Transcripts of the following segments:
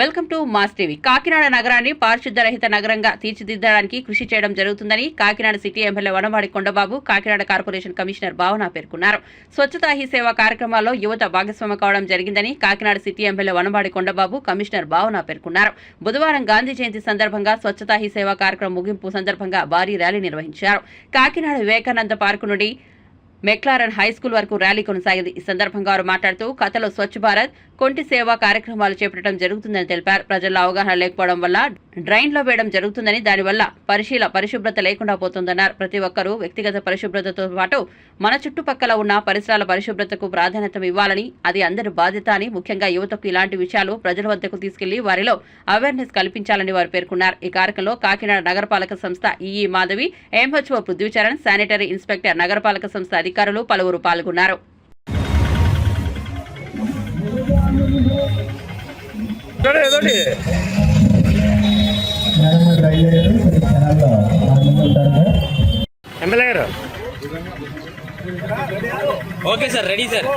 Welcome to Mass TV. Kakinada నగరాన్ని పారిశుద్ధ రహిత నగరంగా తీర్చిదిద్దడానికి కృషి చేయడం జరుగుతుందని Kakinada city MLA Vanavadi Kondababu Kakinada corporation commissioner Bhavana పేర్కొన్నారు. స్వచ్ఛతా హీ సేవ కార్యక్రమాల్లో యువత భాగస్వామ్యం కావడం జరిగిందని Kakinada city MLA Vanavadi Kondababu commissioner Bhavana పేర్కొన్నారు. బుధవారం గాంధీ జయంతి సందర్భంగా స్వచ్ఛతా హీ సేవ కార్యక్రమం ముగింపు సందర్భంగా భారీ ర్యాలీ నిర్వహించారు. కాకినాడ వివేకానంద పార్కు నుండి మెక్లారన్ హై స్కూల్ వరకు ర్యాలీ కొనసాగింది. ఈ సందర్భంగా వారు మాట్లాడుతూ కథలో స్వచ్ఛ భారత్ కొంటి సేవా కార్యక్రమాలు చేపట్టడం జరుగుతుందని తెలిపారు. ప్రజల్లో అవగాహన లేకపోవడం వల్ల డ్రైన్లో వేయడం జరుగుతుందని దానివల్ల పరిశీల పరిశుభ్రత లేకుండా పోతుందన్నారు. ప్రతి ఒక్కరూ వ్యక్తిగత పరిశుభ్రతతో పాటు మన చుట్టుపక్కల ఉన్న పరిసరాల పరిశుభ్రతకు ప్రాధాన్యత ఇవ్వాలని అది అందరి బాధ్యత అని ముఖ్యంగా యువతకు ఇలాంటి విషయాలు ప్రజల వద్దకు తీసుకెళ్ళి వారిలో అవేర్నెస్ కల్పించాలని వారు పేర్కొన్నారు. ఈ కార్యక్రమంలో కాకినాడ నగరపాలక సంస్థ EE Madhavi MHO Prithvicharan sanitary inspector నగరపాలక సంస్థ అధికారులు పలువురు పాల్గొన్నారు. ఎమ్మెల్యే గారు. Okay sir ready sir.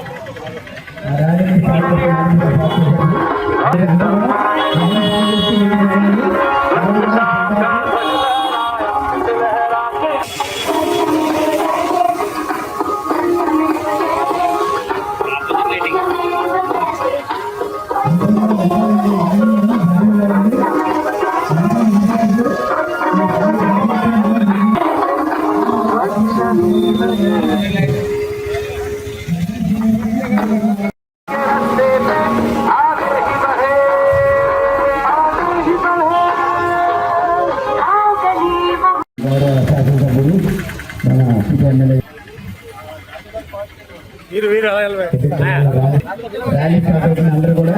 Start అవుతున్న అందరూ కూడా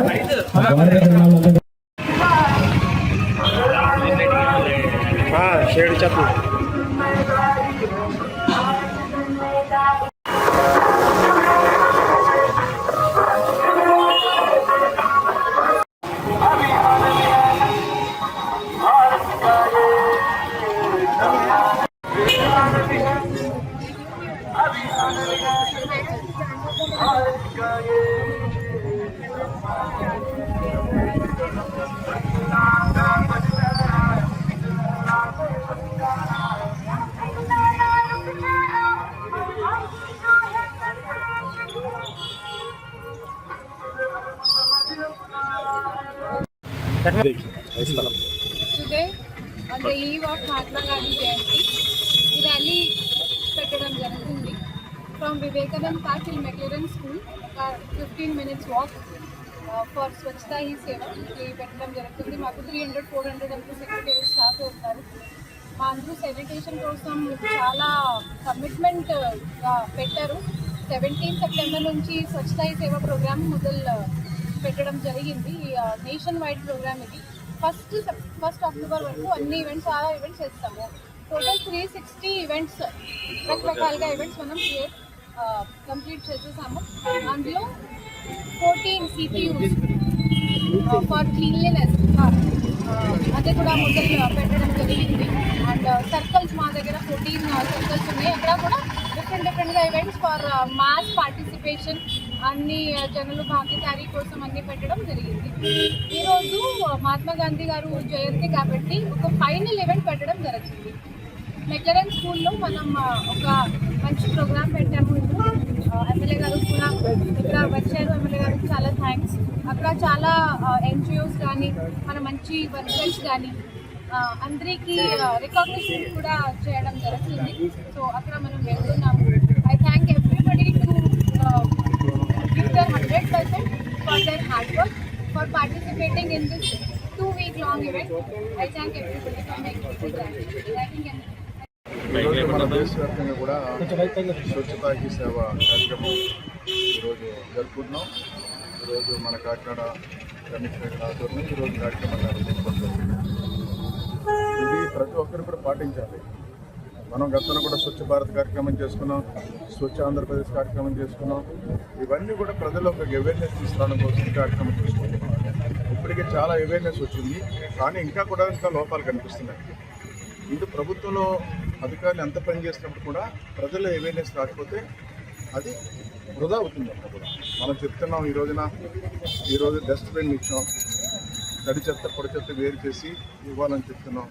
షేడ్ చెప్పు. Today, on the eve of Mahatma Gandhi Jayanti, ఈ ర్యాలీ పెట్టడం జరుగుతుంది. From Vivekanand park till McLaren school fifteen minutes walk for Swachhata ఈ సేవ ఇది పెట్టడం జరుగుతుంది. మాకు త్రీ హండ్రెడ్ ఫోర్ హండ్రెడ్ అంతా సెక్రటరీ స్టాఫ్ ఉంటారు మా అందరూ శానిటేషన్ కోసం చాలా కమిట్మెంట్గా uh, పెట్టారు. సెవెంటీన్ సెప్టెంబర్ నుంచి స్వచ్ఛత ఈ సేవ ప్రోగ్రామ్ మొదలు పెట్టడం జరిగింది. నేషన్ వైడ్ ప్రోగ్రామ్ ఇది. ఫస్ట్ ఫస్ట్ అక్టోబర్ వరకు అన్ని ఈవెంట్స్ చాలా ఈవెంట్స్ చేస్తాము. టోటల్ త్రీ సిక్స్టీ ఈవెంట్స్ రకరకాలుగా ఈవెంట్స్ మనం క్రియేట్ కంప్లీట్ చేసేసాము. అందులో ఫోర్టీన్ సిపియూస్ ఫర్ క్లీన్లీనెస్ అదే కూడా మొదలు పెట్టడం జరిగింది. అండ్ సర్కిల్స్ మా దగ్గర ఫోర్టీన్ సర్కిల్స్ ఉన్నాయి. అక్కడ కూడా డిఫరెంట్ డిఫరెంట్గా ఈవెంట్స్ ఫర్ మాస్ పార్టిసిపేషన్ అన్ని జనులు భాగీదారీ కోసం అన్ని పెట్టడం జరిగింది. ఈరోజు మహాత్మా గాంధీ గారు జయంతి కాబట్టి ఒక ఫైనల్ ఈవెంట్ పెట్టడం జరిగింది మెక్లరన్ స్కూల్లో మనం ఒక మంచి ప్రోగ్రామ్ పెట్టాము. ఎమ్మెల్యే గారు కూడా ఇక్కడ వచ్చారు. ఎమ్మెల్యే గారికి చాలా థ్యాంక్స్. అక్కడ చాలా ఎన్జిఓస్ కానీ మన మంచి వర్కర్స్ కానీ అందరికీ రికగ్నిషన్ కూడా చేయడం జరుగుతుంది. సో అక్కడ మనం వెళ్తున్నాము. I thank everybody to give their hundred percent for their hard work for participating in this two week long event I thank everybody for making thank ఈరోజు మన దేశవ్యాప్తంగా కూడా స్వచ్ఛతాకి సేవ కార్యక్రమం ఈరోజు జరుపుకుంటున్నాం. ఈరోజు మన కాకినాడ కమిషనర్ ఆధ్వర్యంలో ఈరోజు కార్యక్రమం నిర్వహించుకోవడం ఇది ప్రతి ఒక్కరు కూడా పాటించాలి. మనం గతంలో కూడా స్వచ్ఛ భారత్ కార్యక్రమం చేసుకున్నాం స్వచ్ఛ ఆంధ్రప్రదేశ్ కార్యక్రమం చేసుకున్నాం. ఇవన్నీ కూడా ప్రజల్లో ఒక అవేర్నెస్ తీసుకురావడం కోసం కార్యక్రమం చేసుకుంటున్నాం ఇప్పటికే చాలా అవేర్నెస్ వచ్చింది. కానీ ఇంకా కూడా ఇంకా లోపాలు కనిపిస్తున్నాయి. ఇది ప్రభుత్వంలో అధికారులు ఎంత పని చేసినప్పుడు కూడా ప్రజల్లో అవేర్నెస్ రాకపోతే అది వృధా అవుతుంది అంతా కూడా మనం చెప్తున్నాం ఈ రోజున ఈరోజు డస్ట్బిన్ ఇచ్చాం. తడి చెత్త పొడి చెత్త వేరు చేసి ఇవ్వాలని చెప్తున్నాం.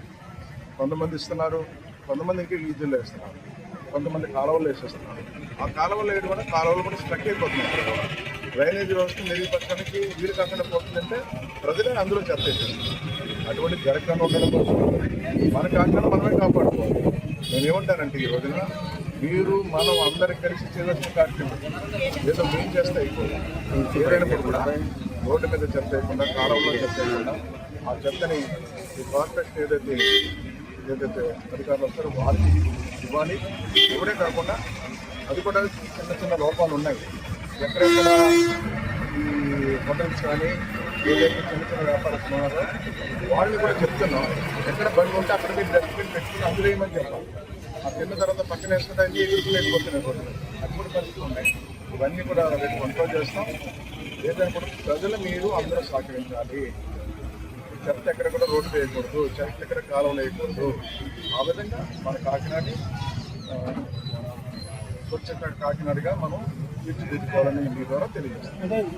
కొంతమంది ఇస్తున్నారు. కొంతమంది ఇంకా వేస్తున్నారు. కొంతమంది కాలువలు వేసేస్తున్నారు. ఆ కాలువలు వేయడం వల్ల కాలువలు కూడా స్ట్రక్ అయిపోతున్నాయి. డ్రైనేజ్ వ్యవస్థ మెరుగుపరచడానికి వీలు కాకుండా పోతుందంటే ప్రజలే అందులో చెత్త అటువంటి జరగకుండా ఉండడం కోసం మన కాకుండా మనమే కాపాడుకోవాలి. నేను ఏమంటానంటే ఈ రోజున మీరు మనం అందరికి కలిసి చేయవలసిన కార్యక్రమం. ఏదో మేము చేస్తే అయిపోతుంది ఏదైనప్పుడు కూడా రోడ్డు మీద చెత్త వేయకుండా కాలంలో చెత్త వేయకుండా ఆ చెత్తని ఈ కార్పొరేషన్ ఏదైతే ఏదైతే అధికారులు వస్తారో వారికి ఇవ్వాలి. ఇవ్వడే కాకుండా అది కూడా చిన్న చిన్న లోపాలు ఉన్నాయి. ఎక్కడెక్కడ ఈ హోటల్స్ కానీ ఏదైతే చిన్న చిన్న వ్యాపారస్తులు ఉన్నారో వాళ్ళని కూడా చెప్తున్నాం. ఎక్కడ బండి ఉంటే అక్కడ మీరు డస్ట్బిన్ పెట్టుకుని అందులో ఏమని చెప్పాలి? ఆ తిన్న తర్వాత పక్కన వేసుకుంటే అన్ని ఎదుర్కోలేకపోతున్నాయి అది కూడా పరిస్థితులు ఉన్నాయి. ఇవన్నీ కూడా రేపు కంట్రోల్ చేస్తాం. ఏదైనా కూడా ప్రజలు మీరు అందరూ సహకరించాలి. చెత్త ఎక్కడ కూడా రోడ్డు వేయకూడదు చెత్త ఎక్కడ కాలం వేయకూడదు. ఆ విధంగా మన కాకినాడ స్వచ్ఛ కాకినాడగా మనం తీర్చిదిద్దుకోవాలని మీ ద్వారా తెలియజేస్తాం